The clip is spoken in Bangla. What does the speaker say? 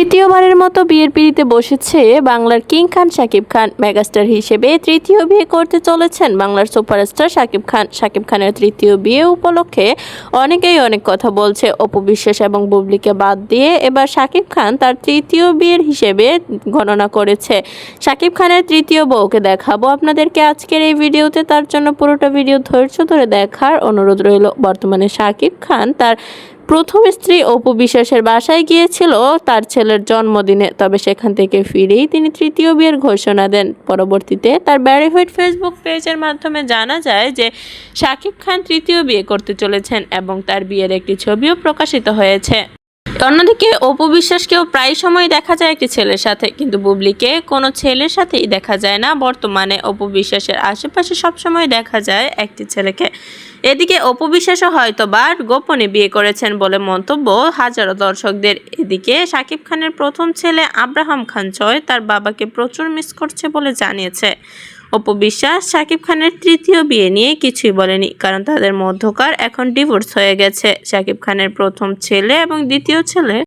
তৃতীয়বারের মতো বিয়ের পিড়িতে বসেছে বাংলার কিং খান শাকিব খান। মেগাস্টার হিসেবে তৃতীয় বিয়ে করতে চলেছেন বাংলার সুপারস্টার শাকিব খান। শাকিব খানের তৃতীয় বিয়ে উপলক্ষে অনেকেই অনেক কথা বলছে। অপু বিশ্বাস এবং বুবলিকে বাদ দিয়ে এবার শাকিব খান তার তৃতীয় বিয়ের হিসেবে গণনা করেছে। শাকিব খানের তৃতীয় বউকে দেখাবো আপনাদেরকে আজকের এই ভিডিওতে। তার জন্য পুরোটা ভিডিও ধৈর্য ধরে দেখার অনুরোধ রইল। বর্তমানে শাকিব খান তার প্রথম স্ত্রী অপু বিশ্বাসের বাসায় গিয়েছিল তার ছেলের জন্মদিনে, তবে সেখান থেকে ফিরেই তিনি তৃতীয় বিয়ের ঘোষণা দেন। পরবর্তীতে তার ভেরিফাইড ফেসবুক পেজের মাধ্যমে জানা যায় যে, শাকিব খান তৃতীয় বিয়ে করতে চলেছেন এবং তার বিয়ের একটি ছবিও প্রকাশিত হয়েছে। অন্যদিকে, অপু বিশ্বাসকেও প্রায় সময় দেখা যায় একটি ছেলের সাথে, কিন্তু বুবলিকে কোনো ছেলের সাথেই দেখা যায় না। বর্তমানে অপু বিশ্বাসের আশেপাশে সবসময় দেখা যায় একটি ছেলেকে। এদিকে অপু বিশ্বাসও হয়তো বা গোপনে বিয়ে করেছেন বলে মন্তব্য হাজারো দর্শকদের। এদিকে শাকিব খানের প্রথম ছেলে আব্রাহাম খান ছয় তার বাবাকে প্রচুর মিস করছে বলে জানিয়েছে। অপু বিশ্বাস শাকিব খানের তৃতীয় বিয়ে নিয়ে কিছুই বলেনি, কারণ তাদের মধ্যকার এখন ডিভোর্স হয়ে গেছে। শাকিব খানের প্রথম ছেলে এবং দ্বিতীয় ছেলে